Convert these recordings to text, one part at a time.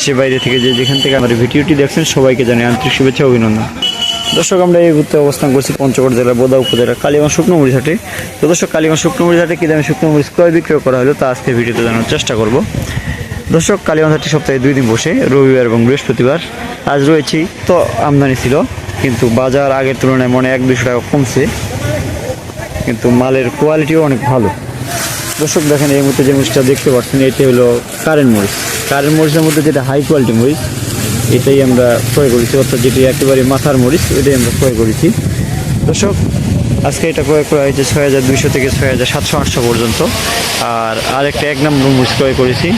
দেশে বাইরে থেকে যে যেখান থেকে আমার ভিডিওটি দেখছেন, সবাইকে জানাই আন্তরিক শুভেচ্ছা অভিনন্দন। দর্শক, আমরা এই মুহূর্তে অবস্থান করছি পঞ্চগড় জেলার বোদা উপজেলার কালীগঞ্জ শুকনো হাটে। তো দর্শক, কালীগঞ্জ শুকনো মরিচ হাটে কী দামে শুকনো মরিচ ক্রয় বিক্রয় করা হলো তা আজকে ভিডিওতে জানার চেষ্টা করব। দর্শক, কালীগঞ্জ হাটটি সপ্তাহে দুই দিন বসে, রবিবার এবং বৃহস্পতিবার। আজ রয়েছি তো আমদানি ছিল, কিন্তু বাজার আগের তুলনায় মনে এক দুশো টাকা কমছে। কিন্তু মালের কোয়ালিটিও অনেক ভালো। দর্শক, দেখেন এই মুহূর্তে যে মরিচটা দেখতে পাচ্ছেন, এটি হলো কারেন্ট মরিচ। কারেন্ট মরিচের মধ্যে যেটা হাই কোয়ালিটি মরিচ, এটাই আমরা ক্রয় করেছি। অর্থাৎ যেটি একেবারে মাথার মরিচ এটাই আমরা ক্রয় করেছি। দর্শক, আজকে এটা ক্রয় করা হয়েছে ছয় হাজার দুইশো থেকে ছয় হাজার সাতশো আটশো পর্যন্ত। আর আরেকটা এক নম্বর মরিচ ক্রয় করেছি।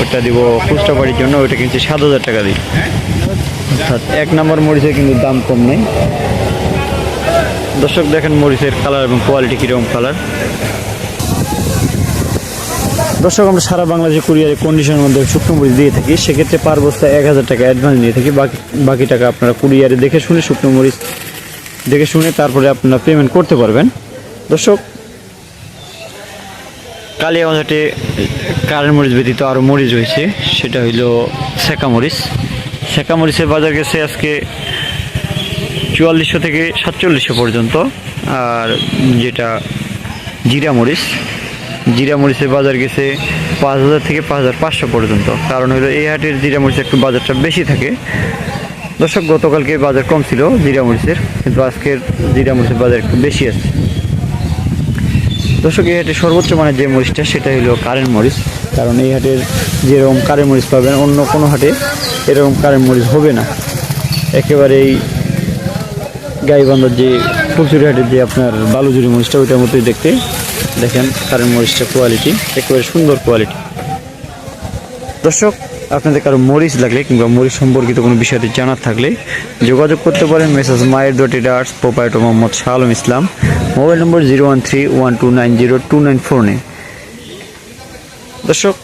ওটা দিব খুচরা বাড়ির জন্য ওইটা কিনছি সাত হাজার টাকা দিই অর্থাৎ এক নম্বর মরিচের কিন্তু দাম কম নেই। দর্শক, দেখেন মরিচের কালার এবং কোয়ালিটি কীরকম কালার দর্শক, আমরা সারা বাংলাদেশে কুরিয়ারের কন্ডিশনের মধ্যে শুকনো মরিচ দিয়ে থাকি। সেক্ষেত্রে পার বস্তা এক হাজার টাকা অ্যাডভান্স নিয়ে থাকি। বাকি বাকি টাকা আপনারা কুরিয়ারে দেখে শুনে শুকনো মরিচ দেখে শুনে তারপরে আপনারা পেমেন্ট করতে পারবেন। দর্শক কালিয়াগঞ্জে কারেন্ট মরিচ ব্যতীত আরও মরিচ রয়েছে। সেটা হইল সেকা মরিচ। সেকা মরিচের বাজার গেছে আজকে চুয়াল্লিশশো থেকে সাতচল্লিশশো পর্যন্ত। আর যেটা জিরা মরিচ জিরা মরিচের বাজার গেছে পাঁচ হাজার থেকে পাঁচ হাজার পাঁচশো পর্যন্ত। কারণ হলো এই হাটের জিরা মরিচের একটু বাজারটা বেশি থাকে। দর্শক, গতকালকে বাজার কম ছিল জিরা মরিচের, কিন্তু আজকের জিরা মরিচের বাজার একটু বেশি আছে। দর্শক, এই হাটে সর্বোচ্চ মানের যে মরিচটা সেটা হলো কারেন্ট মরিচ। কারণ এই হাটের যেরকম কারেন্ট মরিচ পাবেন, অন্য কোনো হাটে এরকম কারেন্ট মরিচ হবে না। একেবারেই গাইবান্ধার যে কচুরিহাটের যে আপনার বালুজুরি মরিচটা, ওইটার মতোই দেখতে। দেখেন কারেন্ট মরিচটা কোয়ালিটি একেবারে সুন্দর কোয়ালিটি দর্শক, আপনাদের কারও মরিচ লাগলে কিংবা মরিচ সম্পর্কিত কোনো বিষয়টি জানার থাকলে যোগাযোগ করতে পারেন মেসেজ মায়ের dot arts proprietor Mohammad Shah Alam Islam mobile number zero one three one two nine zero two nine four nine দর্শক,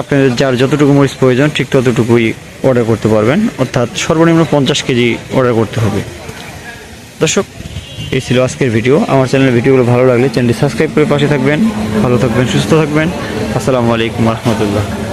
আপনাদের যার যতটুকু মরিচ প্রয়োজন, ঠিক ততটুকুই অর্ডার করতে পারবেন। অর্থাৎ সর্বনিম্ন পঞ্চাশ কেজি অর্ডার করতে হবে। দর্শক এই ছিল আজকের ভিডিও। আমার চ্যানেলের ভিডিওগুলো ভালো লাগলে চ্যানেলটি সাবস্ক্রাইব করে পাশে থাকবেন। ভালো থাকবেন, সুস্থ থাকবেন। আসসালামু আলাইকুম রহমতুল্লাহ।